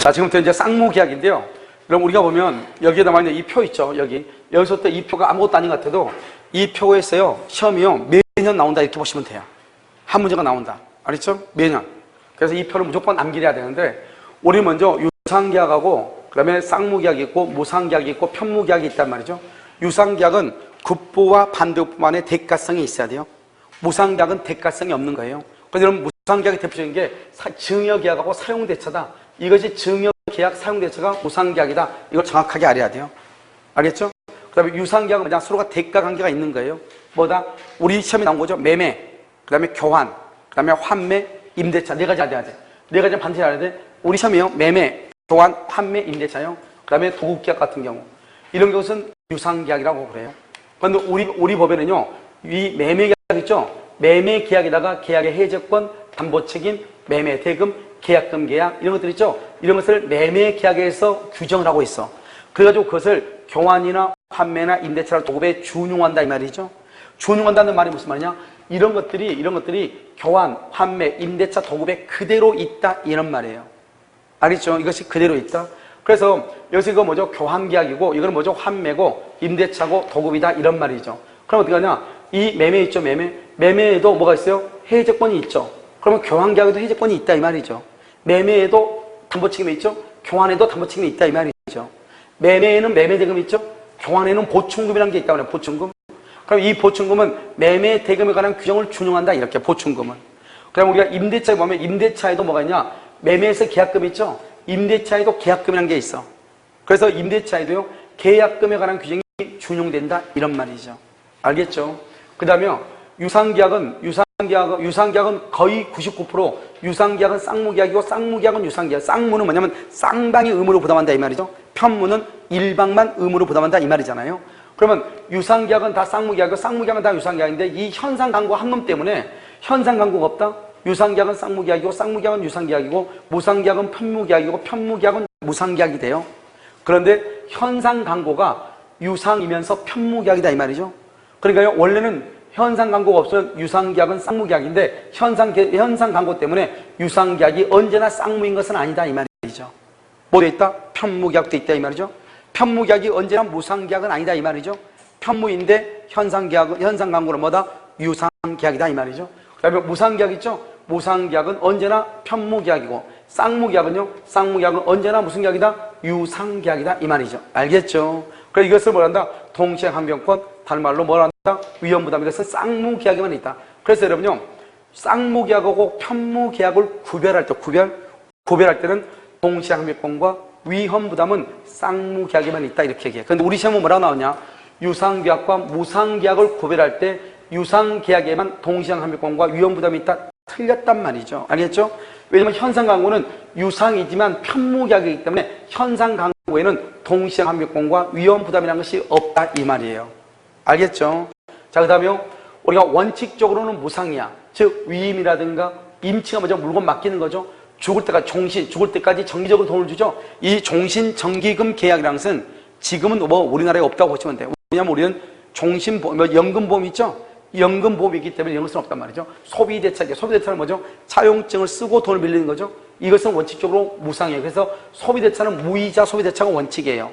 자, 지금부터 이제 쌍무계약인데요. 그럼 우리가 보면 여기에 남아 있는 이 표 있죠, 여기. 여기서부터 이 표가 아무것도 아닌 것 같아도 이 표에서요, 시험이요, 매년 나온다 이렇게 보시면 돼요. 한 문제가 나온다. 알겠죠? 매년. 그래서 이 표를 무조건 암기해야 되는데, 우리 먼저 유상계약하고, 그 다음에 쌍무계약이 있고, 무상계약이 있고, 편무계약이 있단 말이죠. 유상계약은 급부와 반대급부만의 대가성이 있어야 돼요. 무상계약은 대가성이 없는 거예요. 그래서 여러분 무상계약의 대표적인 게 사- 증여계약하고 사용대차다. 이것이 증여계약, 사용대차가 무상계약이다. 이걸 정확하게 알아야 돼요. 알겠죠? 그 다음에 유상계약은 그냥 서로가 대가 관계가 있는 거예요. 뭐다? 우리 시험에 나온 거죠. 매매, 그 다음에 교환, 그 다음에 환매, 임대차. 네 가지 알아야 돼. 네 가지 반드시 알아야 돼. 우리 시험이요. 매매, 교환, 환매, 임대차요. 그 다음에 도급계약 같은 경우. 이런 것은 유상계약이라고 그래요. 그런데 우리, 우리 법에는요. 이 매매계약 있죠? 매매 계약에다가 계약의 해제권, 담보 책임, 매매 대금, 계약금 계약 이런 것들 있죠? 이런 것을 매매 계약에서 규정을 하고 있어. 그래가지고 그것을 교환이나 판매나 임대차를 도급에 준용한다 이 말이죠. 준용한다는 말이 무슨 말이냐? 이런 것들이 이런 것들이 교환, 판매, 임대차 도급에 그대로 있다 이런 말이에요. 알겠죠? 이것이 그대로 있다. 그래서 여기서 이거 뭐죠? 교환 계약이고 이거는 뭐죠? 환매고 임대차고 도급이다 이런 말이죠. 그럼 어떻게 하냐? 이 매매 있죠, 매매. 매매에도 뭐가 있어요? 해제권이 있죠. 그러면 교환 계약에도 해제권이 있다 이 말이죠. 매매에도 담보 책임이 있죠. 교환에도 담보 책임이 있다 이 말이죠. 매매에는 매매 대금이 있죠. 교환에는 보충금이라는 게 있다고 해요. 보충금. 그럼 이 보충금은 매매 대금에 관한 규정을 준용한다 이렇게 보충금은. 그럼 우리가 임대차에 보면 임대차에도 뭐가 있냐? 매매에서 계약금 있죠. 임대차에도 계약금이라는 게 있어. 그래서 임대차에도요 계약금에 관한 규정이 준용된다 이런 말이죠. 알겠죠? 그 다음에 유상계약은 유상 계약은 유상계약은 거의 99% 유상계약은 쌍무계약이고 쌍무계약은 유상계약. 쌍무는 뭐냐면 쌍방이 의무로 부담한다 이 말이죠. 편무는 일방만 의무로 부담한다 이 말이잖아요. 그러면 유상계약은 다 쌍무계약이고 쌍무계약은 다 유상계약인데 이 현상 강구 한놈 때문에 현상 강구가 없다. 유상계약은 쌍무계약이고 쌍무계약은 유상계약이고 무상계약은 편무계약이고 편무계약은 무상계약이 돼요. 그런데 현상 강고가 유상이면서 편무계약이다 이 말이죠. 그러니까요 원래는 현상 강고가 없으면 유상계약은 쌍무계약인데 현상 현상 강고 때문에 유상계약이 언제나 쌍무인 것은 아니다 이 말이죠. 뭐돼 있다? 편무계약도 있다 이 말이죠. 편무계약이 언제나 무상계약은 아니다 이 말이죠. 편무인데 현상계약은 현상 강고는 뭐다? 유상계약이다 이 말이죠. 그다음에 무상계약 있죠? 무상계약은 언제나 편무계약이고 쌍무계약은요? 쌍무계약은 언제나 무슨 계약이다? 유상계약이다 이 말이죠. 알겠죠? 그래서 이것을 뭐란다? 동시행항변권 다른 말로 뭐란다? 위험 부담 이것은 쌍무 계약에만 있다. 그래서 여러분요 쌍무 계약하고 편무 계약을 구별할 때 구별 구별할 때는 동시행항변권과 위험 부담은 쌍무 계약에만 있다 이렇게 얘기해. 그런데 우리 시험은 뭐라고 나오냐? 유상 계약과 무상 계약을 구별할 때 유상 계약에만 동시행항변권과 위험 부담이 있다. 틀렸단 말이죠. 알겠죠? 왜냐면 현상 강구는 유상이지만 편무 계약이기 때문에 현상 강구에는 동시행항변권과 위험 부담이라는 것이 없다 이 말이에요. 알겠죠? 자, 그 다음에 우리가 원칙적으로는 무상이야. 즉, 위임이라든가 임치가 먼저 물건 맡기는 거죠. 죽을 때까지, 종신, 죽을 때까지 정기적으로 돈을 주죠. 이 종신 정기금 계약이라는 것은 지금은 뭐 우리나라에 없다고 보시면 돼요. 왜냐면 우리는 종신보험, 뭐 연금보험 있죠? 연금보험이기 때문에 것은 없단 말이죠. 소비대차, 소비대차는 뭐죠? 차용증을 쓰고 돈을 빌리는 거죠. 이것은 원칙적으로 무상이에요. 그래서 소비대차는 무이자 소비대차가 원칙이에요.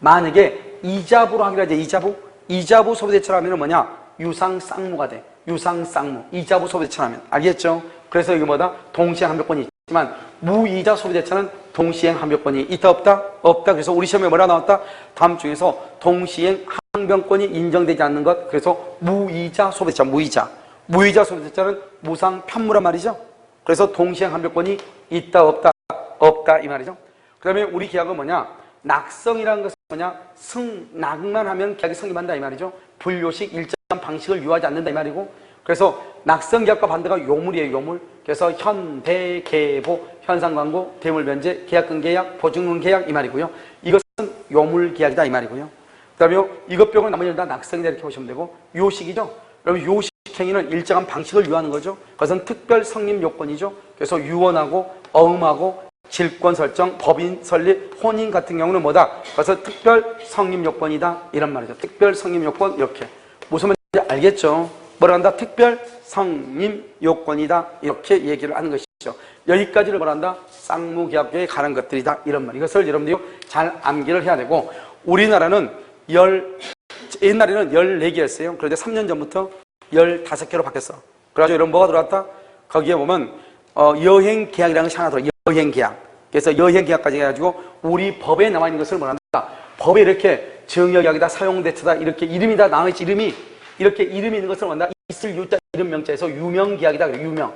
만약에 이자부로 하기로 하죠. 이자부. 이자부 소비대차라면 뭐냐? 유상 쌍무가 돼. 유상 쌍무. 이자부 소비대차라면. 알겠죠? 그래서 이게 뭐다? 동시행 한백권이 있지만 무이자 소비대차는 동시행 한백권이 있다 없다? 없다. 그래서 우리 시험에 뭐라 나왔다? 다음 중에서 동시행 항변권이 인정되지 않는 것. 그래서 무이자 소비대차, 무이자. 무이자 소비대차는 무상 편무란 말이죠. 그래서 동시행 항변권이 있다 없다? 없다 이 말이죠. 그 다음에 우리 계약은 뭐냐? 낙성이라는 것은 뭐냐? 승, 낙만 하면 계약이 성립한다 이 말이죠. 불요식, 일정한 방식을 유하지 않는다 이 말이고 그래서 낙성 계약과 반대가 요물이에요 요물. 그래서 현대, 계보, 현상광고, 대물변제, 계약금 계약, 보증금 계약 이 말이고요. 이것은 요물 계약이다 이 말이고요. 그 다음에 이것 빼고 나머지는 다 낙성이다 이렇게 보시면 되고 요식이죠. 그럼 요식 행위는 일정한 방식을 유하는 거죠. 그것은 특별 성립 요건이죠. 그래서 유언하고 어음하고 질권 설정, 법인 설립, 혼인 같은 경우는 뭐다? 그래서 특별 성립 요건이다 이런 말이죠. 특별 성립 요건 이렇게 무슨 말인지 알겠죠? 뭐라 한다? 특별 성립 요건이다 이렇게 얘기를 하는 것이죠. 여기까지를 말한다. 쌍무계약에 가는 것들이다. 이런 말. 이것을 여러분들이 잘 암기를 해야 되고 우리나라는 열 옛날에는 14개였어요. 그런데 3년 전부터 15개로 바뀌었어. 그래가지고 여러분 뭐가 들어왔다? 거기에 보면 어, 여행 계약이라는 것이 하나 들어. 여행 계약. 그래서 여행 계약까지 해가지고 우리 법에 나와 있는 것을 뭐란다? 법에 이렇게 정역약이다, 사용대처다 이렇게 이름이 다 나와 있지 이름이 이렇게 이름이 있는 것을 뭐란다? 있을 유자 이름 명자에서 유명 계약이다. 그래 유명.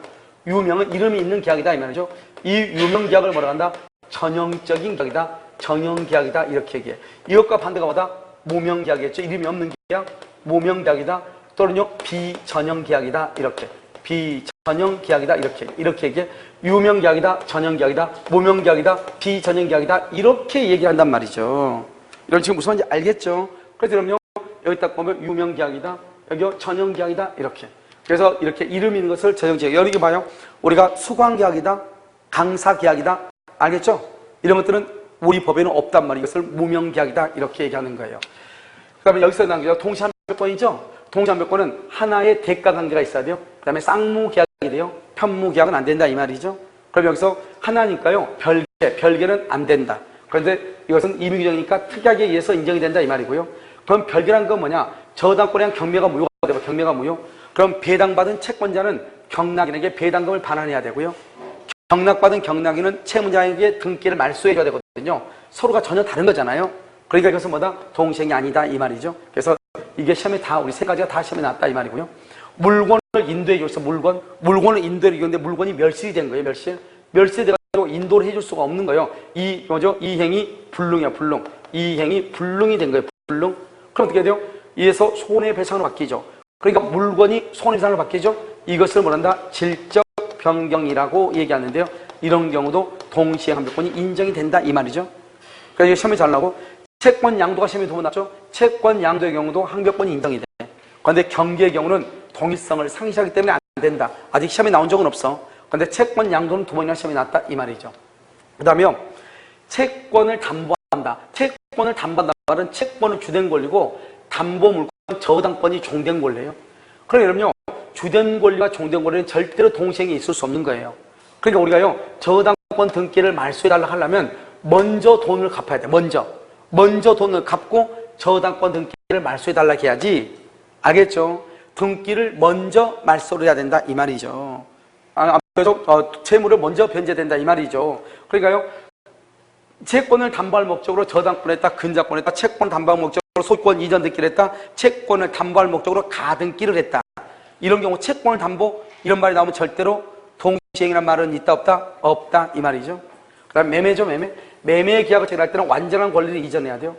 유명은 이름이 있는 계약이다 이 말이죠. 이 유명 계약을 뭐라 한다? 전형적인 계약이다. 전형 계약이다. 이렇게 얘기해. 이것과 반대가 뭐다? 무명 계약이겠죠. 이름이 없는 계약, 무명 계약이다. 또는요 비전형 계약이다. 이렇게 비전형 계약이다. 이렇게 이렇게 얘기해. 유명 계약이다. 전형 계약이다. 무명 계약이다. 비전형 계약이다. 이렇게 얘기한단 말이죠. 이런 지금 무슨 말인지 알겠죠? 그래서 여러분요 여기 딱 보면 유명 계약이다. 여기 전형 계약이다. 이렇게. 그래서 이렇게 이름 있는 것을 전형 계약. 여기 봐요. 우리가 수강 계약이다. 강사 계약이다. 알겠죠? 이런 것들은 우리 법에는 없단 말이에요. 이것을 무명 계약이다. 이렇게 얘기하는 거예요. 그 다음에 여기서 나온 게 동시 한백권이죠? 한백권은 하나의 대가 관계가 있어야 돼요. 그 다음에 쌍무 계약이 돼요. 편무 계약은 안 된다. 이 말이죠. 그럼 여기서 하나니까요. 별개, 별개는 안 된다. 그런데 이것은 임의규정이니까 특약에 의해서 인정이 된다. 이 말이고요. 그럼 별개란 건 뭐냐? 저당권이랑 경매가 무효가 되고 경매가 무효. 그럼 배당받은 채권자는 경락인에게 배당금을 반환해야 되고요. 경락받은 경락인은 채무자에게 등기를 말소해줘야 되거든요. 서로가 전혀 다른 거잖아요. 그러니까 이것은 뭐다? 동생이 아니다 이 말이죠. 그래서 이게 시험에 다 우리 세 가지가 다 시험에 나왔다 이 말이고요. 물건을 인도해 줘서 물건, 물건을 인도해 주는데 물건이 멸실이 된 거예요. 멸실. 멸실이 돼가지고 인도를 해줄 수가 없는 거예요. 이 뭐죠? 이 행이 불능이야 불능. 이 행이 불능이 된 거예요. 불능. 그럼 어떻게 돼요? 이에서 손해배상으로 바뀌죠. 그러니까 물건이 손해배상으로 바뀌죠. 이것을 뭐란다? 질적 변경이라고 얘기하는데요. 이런 경우도 동시에 한백권이 인정이 된다 이 말이죠. 그러니까 이게 시험에 잘 나오고 채권 양도가 시험에 두번 났죠. 채권 양도의 경우도 항벽권이 인정이 돼. 그런데 경기의 경우는 동일성을 상실하기 때문에 안 된다. 아직 시험에 나온 적은 없어. 그런데 채권 양도는 두 번이나 시험에 났다 이 말이죠. 그 다음에요. 채권을 담보한다. 채권을 담보한다 말은 채권은 주된 권리고 담보 물건 저당권이 종된 권리예요. 그럼 여러분요. 주된 권리와 종된 권리는 절대로 동시에 있을 수 없는 거예요. 그러니까 우리가요. 저당권 등기를 말소해달라 하려면 먼저 돈을 갚아야 돼. 먼저. 먼저 돈을 갚고 저당권 등기를 말소해달라 해야지. 알겠죠? 등기를 먼저 말소를 해야 된다. 이 말이죠. 아, 그래서 어, 채무를 먼저 변제된다. 이 말이죠. 그러니까요. 채권을 담보할 목적으로 저당권에다 근저권에다 채권 담보할 목적으로 소유권 이전 등기를 했다. 채권을 담보할 목적으로 가등기를 했다. 이런 경우 채권을 담보 이런 말이 나오면 절대로 동시행이라는 말은 있다 없다? 없다 이 말이죠. 그 다음 매매죠 매매. 매매 계약을 체결할 때는 완전한 권리를 이전해야 돼요.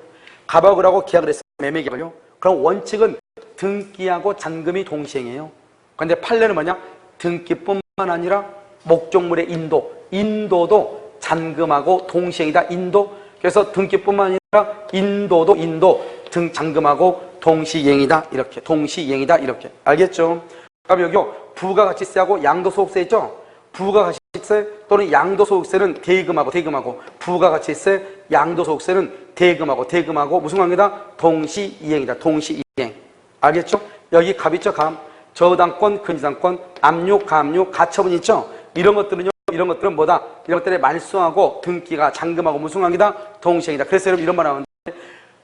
가박을 하고 계약을 했어요. 매매 계약을요. 그럼 원칙은 등기하고 잔금이 동시행이에요. 그런데 판례는 뭐냐? 등기뿐만 아니라 목적물의 인도. 인도도 잔금하고 동시행이다. 인도. 그래서 등기뿐만 아니라 인도도 인도. 등 잔금하고 동시행이다. 이렇게. 동시행이다. 이렇게. 알겠죠? 그럼 여기요. 부가가치세하고 양도소득세 있죠? 부가가치 세 또는 양도소득세는 대금하고 대금하고 부가가치세, 양도소득세는 대금하고 대금하고 무슨 관계다? 동시이행이다. 동시이행. 알겠죠? 여기 갑 있죠? 갑. 저당권, 근저당권, 압류, 가압류, 가처분 있죠? 이런 것들은요. 이런 것들은 뭐다? 이런 것들에 말소하고 등기가 잔금하고 무슨 관계다? 동시행이다. 그래서 여러분 이런 말 하는데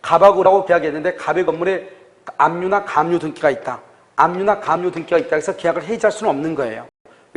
갑하고라고 계약했는데 갑의 건물에 압류나 가압류 등기가 있다. 압류나 가압류 등기가 있다 해서 계약을 해지할 수는 없는 거예요.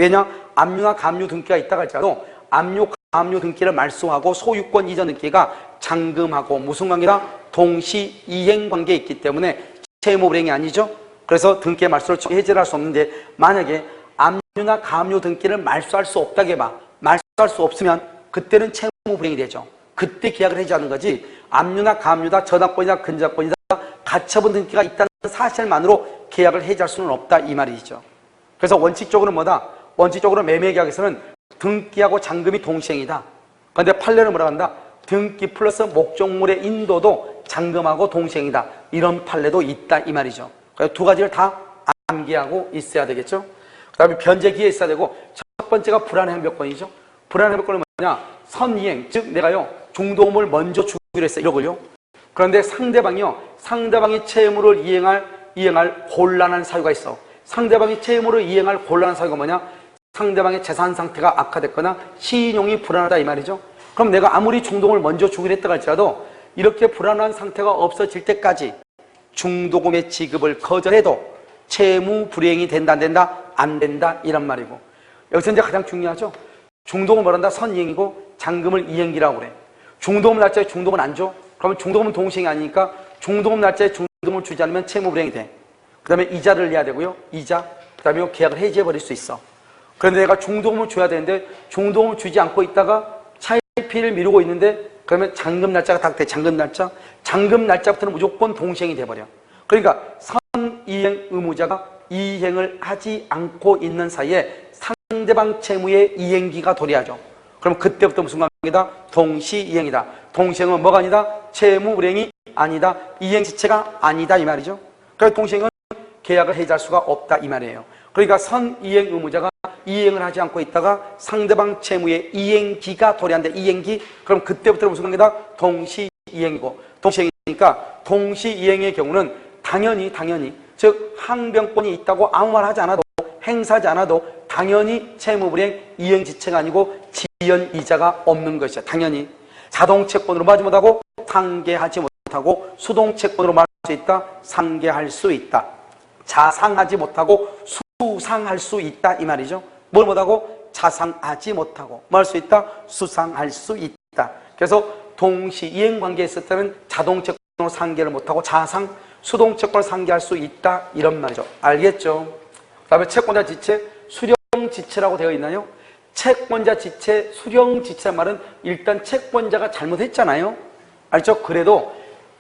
왜냐? 압류나 가압류 등기가 있다고 할지라도 압류, 가압류 등기를 말소하고 소유권 이전 등기가 잔금하고 무슨 관계다? 동시 이행 관계에 있기 때문에 채무 불행이 아니죠. 그래서 등기의 말소를 해지를 할수 없는데 만약에 압류나 가압류 등기를 말소할 수 없다게 봐. 말소할 수 없으면 그때는 채무 불행이 되죠. 그때 계약을 해지하는 거지. 압류나 가압류다, 저당권이다, 근저당권이다, 가처분 등기가 있다는 사실만으로 계약을 해지할 수는 없다 이 말이죠. 그래서 원칙적으로 뭐다? 원칙적으로 매매 계약에서는 등기하고 잔금이 동시행이다. 그런데 판례는 뭐라 한다? 등기 플러스 목적물의 인도도 잔금하고 동시행이다. 이런 판례도 있다 이 말이죠. 그래서 두 가지를 다 암기하고 있어야 되겠죠. 그 다음에 변제기에 있어야 되고 첫 번째가 불안의 행벽권이죠. 불안의 행벽권은 뭐냐? 선이행, 즉 내가요 중도금을 먼저 주기로 했어 이러고요. 그런데 상대방이요 상대방이 채무를 이행할 이행할 곤란한 사유가 있어. 상대방이 채무를 이행할 곤란한 사유가 뭐냐? 상대방의 재산 상태가 악화됐거나 신용이 불안하다 이 말이죠. 그럼 내가 아무리 중동을 먼저 주기로 했다 할지라도 이렇게 불안한 상태가 없어질 때까지 중도금의 지급을 거절해도 채무 불이행이 된다 안 된다 안 된다 이란 말이고 여기서 이제 가장 중요하죠. 중도금 뭐란다 선이행이고 잔금을 이행기라고 그래. 중도금 날짜에 중도금 안 줘? 그러면 중도금은 동시행이 아니니까 중도금 날짜에 중도금을 주지 않으면 채무 불이행이 돼. 그 다음에 이자를 내야 되고요. 이자. 그 다음에 계약을 해지해 버릴 수 있어. 그런데 내가 중도금을 줘야 되는데 중도금을 주지 않고 있다가 차입피를 미루고 있는데 그러면 잔금 날짜가 딱 돼. 잔금 날짜. 잔금 날짜부터는 무조건 동시행이 돼버려. 그러니까 선이행 의무자가 이행을 하지 않고 있는 사이에 상대방 채무의 이행기가 도래하죠. 그럼 그때부터 무슨 관계다? 동시이행이다. 동시행은 뭐가 아니다? 채무 불행이 아니다. 이행 지체가 아니다 이 말이죠. 그래서 동시행은 계약을 해지할 수가 없다 이 말이에요. 그러니까 선이행 의무자가 이행을 하지 않고 있다가 상대방 채무의 이행기가 도래한다. 이행기. 그럼 그때부터 무슨 관계다? 동시이행이고 동시행이니까 동시이행의 경우는 당연히 당연히 즉 항변권이 있다고 아무 말 하지 않아도 행사하지 않아도 당연히 채무불이행 이행지체가 아니고 지연 이자가 없는 것이죠. 당연히 자동채권으로 말하지 못하고 상계하지 못하고 수동채권으로 말할 수 있다. 상계할 수 있다. 자상하지 못하고 수 상할 수 있다 이 말이죠. 뭘 못하고 자상하지 못하고 뭐 할 수 있다. 수상할 수 있다. 그래서 동시 이행 관계에 있을 때는 자동채권으로 상계를 못하고 자상 수동채권을 상계할 수 있다 이런 말이죠. 알겠죠? 그 다음에 채권자 지체 수령 지체라고 되어 있나요? 채권자 지체 수령 지체 말은 일단 채권자가 잘못했잖아요. 알죠? 그래도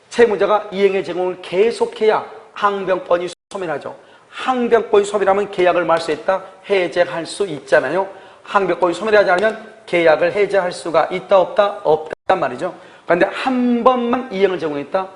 채무자가 이행의 제공을 계속해야 항변권이 소멸하죠. 항변권이 소멸하면 계약을 말수 있다, 해제할 수 있잖아요. 항변권이 소멸하지 않으면 계약을 해제할 수가 있다, 없다, 없단 말이죠. 그런데 한 번만 이행을 제공했다.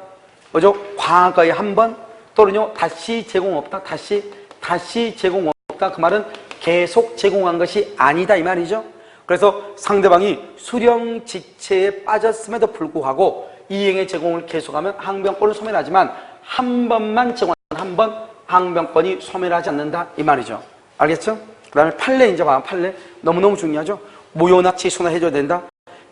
뭐죠? 과거에 한 번, 또는요, 다시 제공 없다, 다시, 다시 제공 없다. 그 말은 계속 제공한 것이 아니다, 이 말이죠. 그래서 상대방이 수령 지체에 빠졌음에도 불구하고 이행의 제공을 계속하면 항변권을 소멸하지만 한 번만 제공 한번 항변권이 소멸하지 않는다 이 말이죠. 알겠죠? 그 다음에 판례 이제 봐 판례 너무너무 중요하죠. 무효나 취소나 해줘야 된다.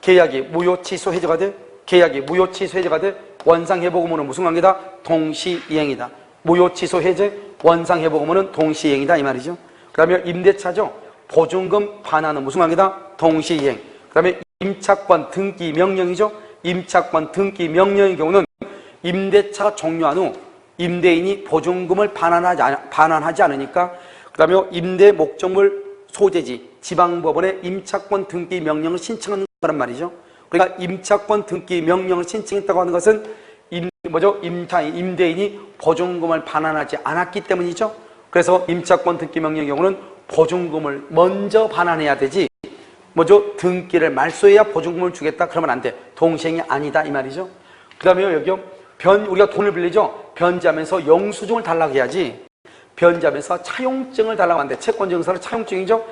계약이 무효 취소 해제가 돼. 계약이 무효 취소 해제가 돼. 원상 회복 의무는 무슨 관계다? 동시 이행이다. 무효 취소 해제 원상 회복 의무는 동시 이행이다 이 말이죠. 그 다음에 임대차죠. 보증금 반환은 무슨 관계다? 동시 이행. 그 다음에 임차권 등기 명령이죠. 임차권 등기 명령의 경우는 임대차가 종료한 후 임대인이 보증금을 반환하지, 않- 반환하지 않으니까 그 다음에 임대 목적물 소재지 지방법원에 임차권 등기 명령을 신청하는 거란 말이죠. 그러니까 임차권 등기 명령을 신청했다고 하는 것은 임, 뭐죠? 임차, 임대인이 보증금을 반환하지 않았기 때문이죠. 그래서 임차권 등기 명령의 경우는 보증금을 먼저 반환해야 되지 뭐죠? 등기를 말소해야 보증금을 주겠다 그러면 안 돼. 동생이 아니다 이 말이죠. 그 다음에 여기요. 변, 우리가 돈을 빌리죠? 변제하면서 영수증을 달라고 해야지. 변제하면서 차용증을 달라고 돼. 채권증서는 차용증이죠?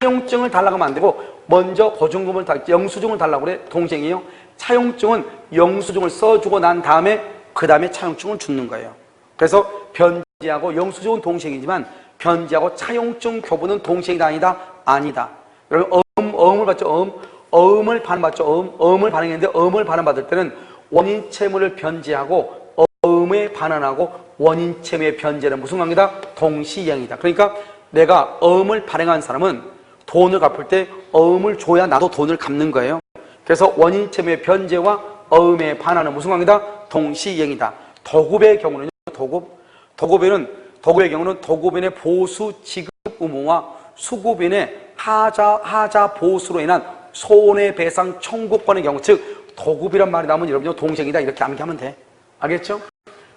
차용증을 달라고 하면 안 되고, 먼저 보증금을 달, 영수증을 달라고 그래. 동생이에요. 차용증은 영수증을 써주고 난 다음에, 그 다음에 차용증을 주는 거예요. 그래서 변제하고 영수증은 동생이지만, 변제하고 차용증 교부는 동생이다 아니다? 아니다. 여러분, 어음, 어음을 받죠, 어음. 어음을 반받죠, 어음. 어음을 반응했는데, 어음을 반응받을 때는 원인 채무를 변제하고, 어음에 반환하고, 원인 채무의 변제는 무슨 관계다? 동시행이다. 그러니까 내가 어음을 발행한 사람은 돈을 갚을 때 어음을 줘야 나도 돈을 갚는 거예요. 그래서 원인 채무의 변제와 어음의 반환은 무슨 관계다? 동시행이다. 도급의 경우는요, 도급. 도급에는, 도급의 경우는 도급인의 보수 지급 의무와 수급인의 하자, 하자 보수로 인한 손해배상 청구권의 경우, 즉, 도급이란 말이 나오면 여러분이 동생이다. 이렇게 암기하면 돼. 알겠죠?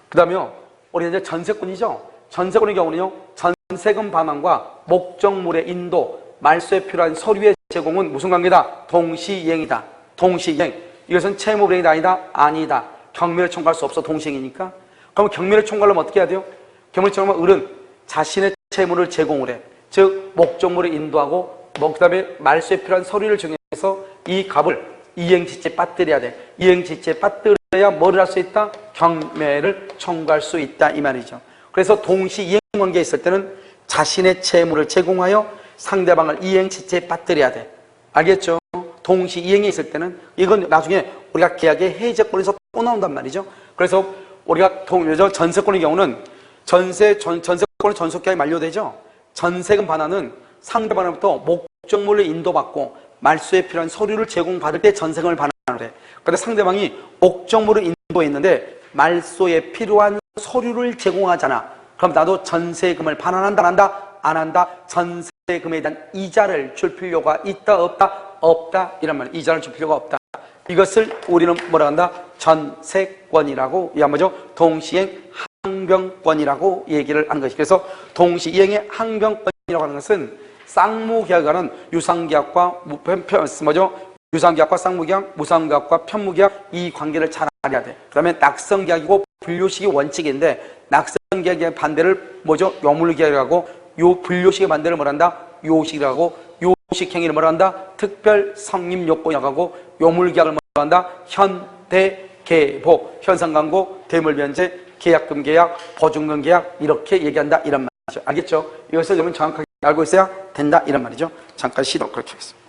그 다음에요, 우리 이제 전세권이죠? 전세권의 경우는요, 전세금 반환과 목적물의 인도, 말소에 필요한 서류의 제공은 무슨 관계다? 동시이행이다. 동시이행. 이것은 채무불이행이 아니다? 아니다. 경매를 청구할 수 없어. 동시이행이니까. 그럼 경매를 청구하려면 어떻게 해야 돼요? 경매를 청구하면 을은 자신의 채무를 제공을 해. 즉, 목적물을 인도하고, 뭐, 그 다음에 말소에 필요한 서류를 정해서 이 값을 이행지체 빠뜨려야 돼. 이행지체 빠뜨려야 뭐를 할 수 있다? 경매를 청구할 수 있다. 이 말이죠. 그래서 동시 이행 관계에 있을 때는 자신의 채무를 제공하여 상대방을 이행체체에 빠뜨려야 돼. 알겠죠? 동시 이행에 있을 때는 이건 나중에 우리가 계약의 해제권에서 또 나온단 말이죠. 그래서 우리가 동, 저 전세권의 경우는 전세, 전, 전세권은 전속계약이 만료되죠. 전세금 반환은 상대방으로부터 목 적물을 인도받고 말소에 필요한 서류를 제공받을 때 전세금을 반환을 해. 그런데 상대방이 목적물을 인도했는데 말소에 필요한 서류를 제공하잖아. 그럼 나도 전세금을 반환한다, 안 한다? 안 한다. 전세금에 대한 이자를 줄 필요가 있다, 없다? 없다. 이란 말이야. 이자를 줄 필요가 없다. 이것을 우리는 뭐라 한다? 전세권이라고 거죠. 동시행 항변권이라고 얘기를 하는 것이. 그래서 동시이행의 항변권이라고 하는 것은 쌍무계약과는 유상계약과 뭐죠? 유상계약과 쌍무계약, 무상계약과 편무계약 이 관계를 잘 알아야 돼. 그다음에 낙성계약이고 분류식이 원칙인데 낙성계약의 반대를 뭐죠? 요물계약이라고 요 분류식의 반대를 뭐란다? 요식이라고 요식 행위를 뭐란다? 특별 성립 요건이라고 요물계약을 뭐란다? 현대 계복, 현상광고, 대물변제, 계약금 계약, 보증금 계약 이렇게 얘기한다 이런 말이죠. 알겠죠? 이것을 여러분 정확하게 알고 있어야 된다 이런 말이죠. 잠깐 시도 그렇게 하겠습니다.